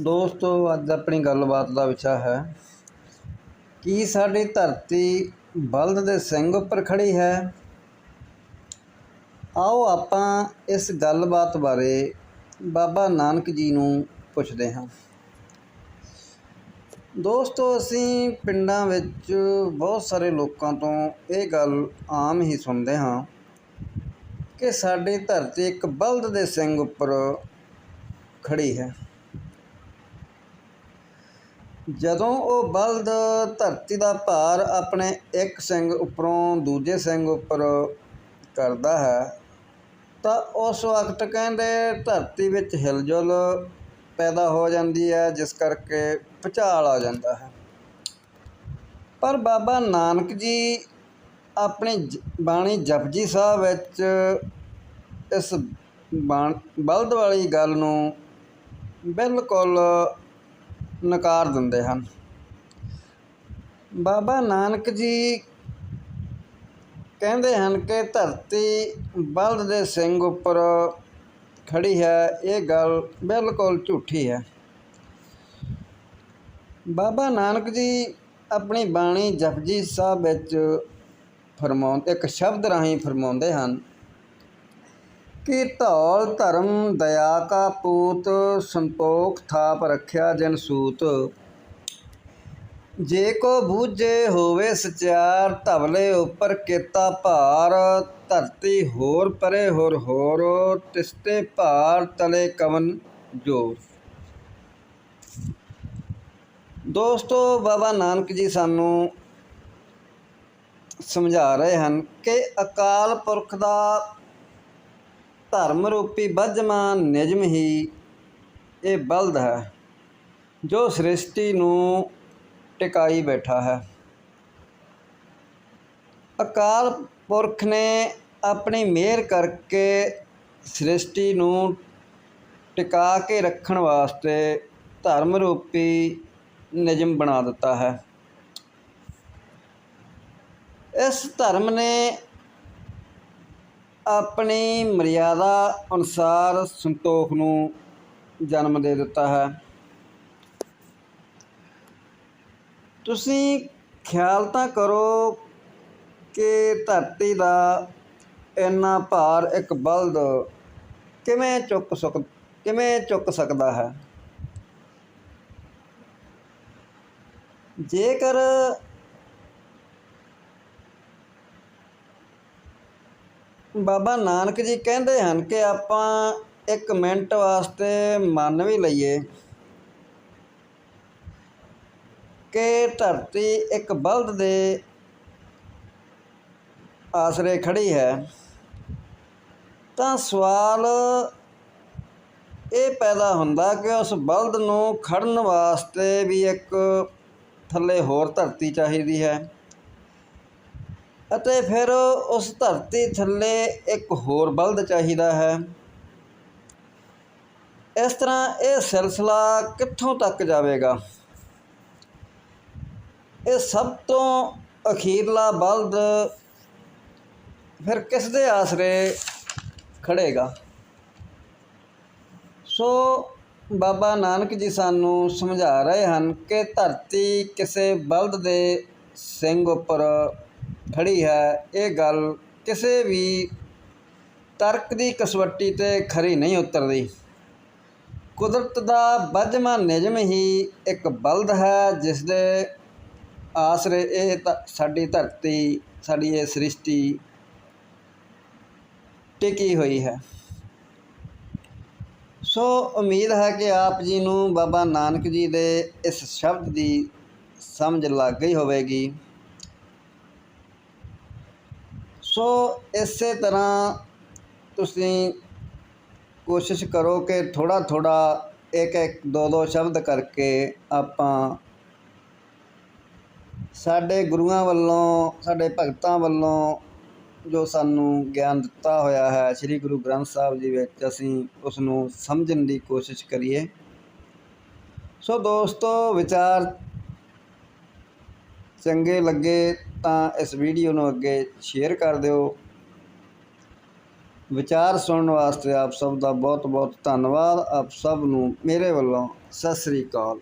ਦੋਸਤੋ, ਅੱਜ ਆਪਣੀ ਗੱਲਬਾਤ ਦਾ ਵਿਸ਼ਾ ਹੈ ਕੀ ਸਾਡੀ ਧਰਤੀ ਬਲਦ ਦੇ ਸਿੰਘ ਉੱਪਰ ਖੜੀ ਹੈ। ਆਓ ਆਪਾਂ ਇਸ ਗੱਲਬਾਤ ਬਾਰੇ ਬਾਬਾ ਨਾਨਕ ਜੀ ਨੂੰ ਪੁੱਛਦੇ ਹਾਂ। ਦੋਸਤੋ, ਅਸੀਂ ਪਿੰਡਾਂ ਵਿੱਚ ਬਹੁਤ ਸਾਰੇ ਲੋਕਾਂ ਤੋਂ ਇਹ ਗੱਲ ਆਮ ਹੀ ਸੁਣਦੇ ਹਾਂ ਕਿ ਸਾਡੀ ਧਰਤੀ ਇੱਕ ਬਲਦ ਦੇ ਸਿੰਘ ਉੱਪਰ ਖੜੀ ਹੈ। ਜਦੋਂ ਉਹ ਬਲਦ ਧਰਤੀ ਦਾ ਭਾਰ ਆਪਣੇ ਇੱਕ ਸਿੰਘ ਉੱਪਰੋਂ ਦੂਜੇ ਸਿੰਘ ਉੱਪਰ ਕਰਦਾ ਹੈ, ਤਾਂ ਉਸ ਵਕਤ ਕਹਿੰਦੇ ਧਰਤੀ ਵਿੱਚ ਹਿਲਜੁਲ ਪੈਦਾ ਹੋ ਜਾਂਦੀ ਹੈ, ਜਿਸ ਕਰਕੇ ਭੁਚਾਲ ਆ ਜਾਂਦਾ ਹੈ। ਪਰ ਬਾਬਾ ਨਾਨਕ ਜੀ ਆਪਣੀ ਜ- ਬਾਣੀ ਜਪਜੀ ਸਾਹਿਬ ਵਿੱਚ ਇਸ ਬਾਣ, ਬਲਦ ਵਾਲੀ ਗੱਲ ਨੂੰ ਬਿਲਕੁਲ ਨਕਾਰ ਦਿੰਦੇ ਹਨ। ਬਾਬਾ ਨਾਨਕ ਜੀ ਕਹਿੰਦੇ ਹਨ ਕਿ ਧਰਤੀ ਬਲਦ ਦੇ ਸਿੰਘ ਉੱਪਰ ਖੜੀ ਹੈ। ਇਹ ਗੱਲ ਬਿਲਕੁਲ ਝੂਠੀ ਹੈ। ਬਾਬਾ ਨਾਨਕ ਜੀ ਆਪਣੀ ਬਾਣੀ ਜਪਜੀ ਸਾਹਿਬ ਵਿੱਚ ਫਰਮਾਉਂਦੇ ਇੱਕ ਸ਼ਬਦ ਰਾਹੀਂ ਫਰਮਾਉਂਦੇ ਹਨ ਕਿ ਧੌਲ ਧਰਮ ਦਇਆ ਕਾ ਪੂਤ ਸੰਤੋਖ ਥਾਪ ਰੱਖਿਆ ਜਨ ਸੂਤ। ਜੇ ਕੋ ਬੂਝੇ ਹੋਵੇ ਸਚਿਆਰ ਧਵਲੇ ਉੱਪਰ ਕੀਤਾ ਭਾਰ, ਧਰਤੀ ਹੋਰ ਪਰੇ ਹੋਰ ਹੋਰ, ਤਿਸਤੇ ਭਾਰ ਤਲੇ ਕਵਨ ਜੋਰ। ਦੋਸਤੋ, ਬਾਬਾ ਨਾਨਕ ਜੀ ਸਾਨੂੰ ਸਮਝਾ ਰਹੇ ਹਨ ਕਿ ਅਕਾਲ ਪੁਰਖ ਦਾ ਧਰਮ ਰੂਪੀ ਬੱਝਮਾਨ ਨਿਯਮ ਹੀ ਇਹ ਬਲਦ ਹੈ, ਜੋ ਸ੍ਰਿਸ਼ਟੀ ਨੂੰ ਟਿਕਾਈ ਬੈਠਾ ਹੈ। ਅਕਾਲ ਪੁਰਖ ਨੇ ਆਪਣੀ ਮਿਹਰ ਕਰਕੇ ਸ੍ਰਿਸ਼ਟੀ ਨੂੰ ਟਿਕਾ ਕੇ ਰੱਖਣ ਵਾਸਤੇ ਧਰਮ ਰੂਪੀ ਨਿਯਮ ਬਣਾ ਦਿੱਤਾ ਹੈ। ਇਸ ਧਰਮ ਨੇ ਆਪਣੀ ਮਰਿਆਦਾ ਅਨੁਸਾਰ ਸੰਤੋਖ ਨੂੰ ਜਨਮ ਦੇ ਦਿੱਤਾ ਹੈ। ਤੁਸੀਂ ਖਿਆਲ ਤਾਂ ਕਰੋ ਕਿ ਧਰਤੀ ਦਾ ਇੰਨਾ ਭਾਰ ਇੱਕ ਬਲਦ ਕਿਵੇਂ ਚੁੱਕ ਸਕ, ਕਿਵੇਂ ਚੁੱਕ ਸਕਦਾ ਹੈ? ਜੇਕਰ ਬਾਬਾ ਨਾਨਕ ਜੀ ਕਹਿੰਦੇ ਹਨ ਕਿ ਆਪਾਂ ਇੱਕ ਮਿੰਟ ਵਾਸਤੇ ਮੰਨ ਵੀ ਲਈਏ ਕਿ ਧਰਤੀ ਇੱਕ ਬਲਦ ਦੇ ਆਸਰੇ ਖੜੀ ਹੈ। ਤਾਂ ਸਵਾਲ ਇਹ ਪੈਦਾ ਹੁੰਦਾ ਕਿ ਉਸ ਬਲਦ ਨੂੰ ਖੜਨ ਵਾਸਤੇ ਵੀ ਇੱਕ ਥੱਲੇ ਹੋਰ ਧਰਤੀ ਚਾਹੀਦੀ ਹੈ। ਅਤੇ ਫਿਰ ਉਸ ਧਰਤੀ ਥੱਲੇ ਇੱਕ ਹੋਰ ਬਲਦ ਚਾਹੀਦਾ ਹੈ। ਇਸ ਤਰ੍ਹਾਂ ਇਹ ਸਿਲਸਿਲਾ ਕਿੱਥੋਂ ਤੱਕ ਜਾਵੇਗਾ? ਇਹ ਸਭ ਤੋਂ ਅਖੀਰਲਾ ਬਲਦ ਫਿਰ ਕਿਸ ਦੇ ਆਸਰੇ ਖੜੇਗਾ ਸੋ ਬਾਬਾ ਨਾਨਕ ਜੀ ਸਾਨੂੰ ਸਮਝਾ ਰਹੇ ਹਨ ਕਿ ਧਰਤੀ ਕਿਸੇ ਬਲਦ ਦੇ ਸਿੰਘ ਉੱਪਰ ਖੜੀ ਹੈ। ਇਹ ਗੱਲ ਕਿਸੇ ਵੀ ਤਰਕ ਦੀ ਕਸਵੱਟੀ ਤੇ ਖਰੀ ਨਹੀਂ ਉਤਰਦੀ। ਕੁਦਰਤ ਦਾ ਬੱਝਮਾ ਨਿਯਮ ਹੀ ਇੱਕ ਬਲਦ ਹੈ ਜਿਸ ਦੇ ਆਸਰੇ ਇਹ ਧ- ਸਾਡੀ ਧਰਤੀ, ਸਾਡੀ ਇਹ ਸ੍ਰਿਸ਼ਟੀ ਟਿਕੀ ਹੋਈ ਹੈ। ਸੋ ਉਮੀਦ ਹੈ ਕਿ ਆਪ ਜੀ ਨੂੰ ਬਾਬਾ ਨਾਨਕ ਜੀ ਦੇ ਇਸ ਸ਼ਬਦ ਦੀ ਸਮਝ ਲੱਗ ਗਈ ਹੋਵੇਗੀ। ਸੋ ਇਸੇ ਤਰ੍ਹਾਂ ਤੁਸੀਂ ਕੋਸ਼ਿਸ਼ ਕਰੋ ਕਿ ਥੋੜਾ ਥੋੜਾ ਇੱਕ ਇੱਕ ਦੋ ਦੋ ਸ਼ਬਦ ਕਰਕੇ ਆਪਾਂ ਸਾਡੇ ਗੁਰੂਆਂ ਵੱਲੋਂ, ਸਾਡੇ ਭਗਤਾਂ ਵੱਲੋਂ ਜੋ ਸਾਨੂੰ ਗਿਆਨ ਦਿੱਤਾ ਹੋਇਆ ਹੈ, ਸ੍ਰੀ ਗੁਰੂ ਗ੍ਰੰਥ ਸਾਹਿਬ ਜੀ ਵਿੱਚ ਅਸੀਂ ਉਸ ਨੂੰ ਸਮਝਣ ਦੀ ਕੋਸ਼ਿਸ਼ ਕਰੀਏ। ਸੋ ਦੋਸਤੋ, ਵਿਚਾਰ ਚੰਗੇ ਲੱਗੇ ਤਾਂ ਇਸ ਵੀਡੀਓ ਨੂੰ ਅੱਗੇ ਸ਼ੇਅਰ ਕਰ ਦਿਓ। ਵਿਚਾਰ ਸੁਣਨ ਵਾਸਤੇ ਆਪ ਸਭ ਦਾ ਬਹੁਤ ਬਹੁਤ ਧੰਨਵਾਦ। ਆਪ ਸਭ ਨੂੰ ਮੇਰੇ ਵੱਲੋਂ ਸਤਿ ਸ੍ਰੀ ਅਕਾਲ।